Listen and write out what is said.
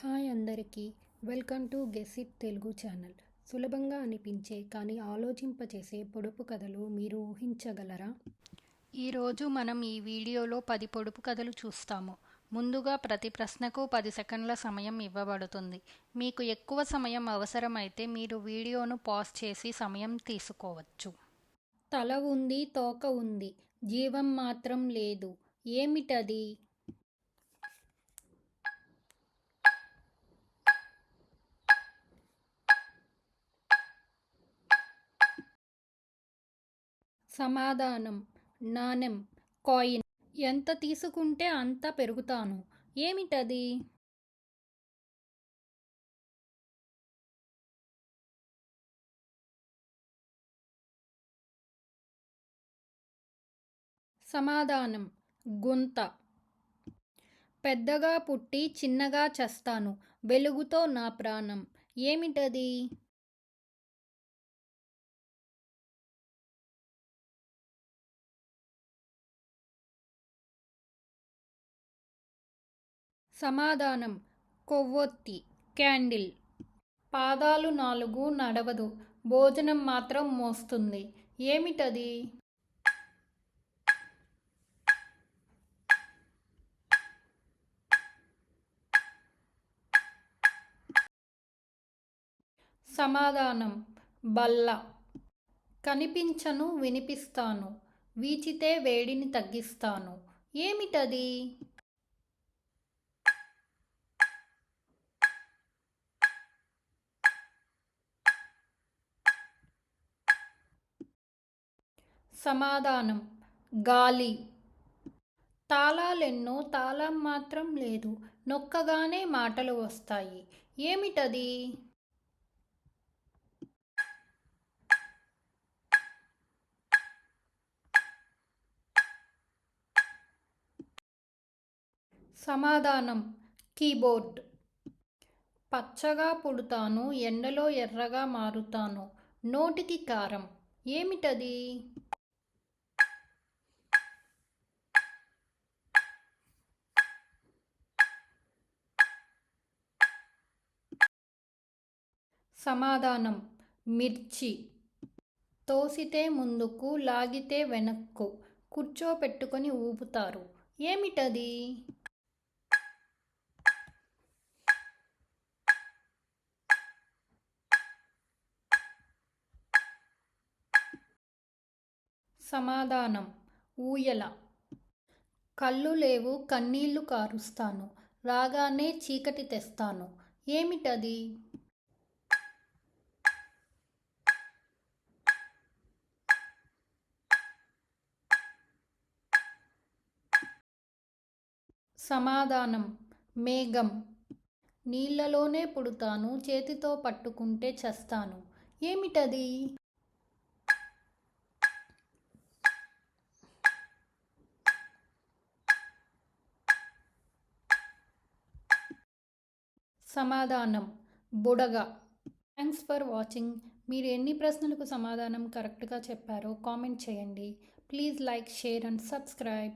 Hi అందరికీ welcome to గెసిట్ Telugu channel. సులభంగా అనిపించే కానీ ఆలోచింపచేసే పొడుపు కథలు మీరు ఊహించగలరా? ఈరోజు మనం ఈ వీడియోలో పది పొడుపు కథలు చూస్తాము. ముందుగా ప్రతి ప్రశ్నకు పది సెకండ్ల సమయం ఇవ్వబడుతుంది. మీకు ఎక్కువ సమయం అవసరమైతే మీరు వీడియోను పాజ్ చేసి సమయం తీసుకోవచ్చు. తల ఉంది తోక ఉంది జీవం మాత్రం లేదు. ఏమిటది? సమాధానం నాణెం కాయిన్. ఎంత తీసుకుంటే అంత పెరుగుతాను. ఏమిటది? సమాధానం గుంత. పెద్దగా పుట్టి చిన్నగా చేస్తాను. వెలుగుతో నా ప్రాణం. ఏమిటది? సమాధానం. కొవ్వొత్తి. క్యాండిల్. పాదాలు నాలుగు నడవదు. భోజనం మాత్రం మోస్తుంది. ఏమిటది? సమాధానం. బల్ల. కనిపించను వినిపిస్తాను. వీచితే వేడిని తగ్గిస్తాను. ఏమిటది? సమాధానం. గాలి. తాళాలెన్నో తాళం మాత్రం లేదు. నొక్కగానే మాటలు వస్తాయి. ఏమిటది? సమాధానం. కీబోర్డ్. పచ్చగా పుడతాను ఎండలో ఎర్రగా మారుతాను. నోటికి కారం. ఏమిటది? సమాధానం. మిర్చి. తోసితే ముందుకు లాగితే వెనక్కు. కూర్చోపెట్టుకొని ఊపుతారు. ఏమిటది? సమాధానం. ఊయల. కళ్ళు లేవు కన్నీళ్ళు కారుస్తాను. రాగానే చీకటి తెస్తాను. ఏమిటది? సమాధానం. మేఘం. నీళ్ళలోనే పుడతాను చేతితో పట్టుకుంటే చస్తాను. ఏమిటది? సమాధానం. బుడగ. Thanks for watching. మీరు ఎన్ని ప్రశ్నలకు సమాధానం కరెక్ట్గా చెప్పారో కామెంట్ చేయండి. Please like share and subscribe.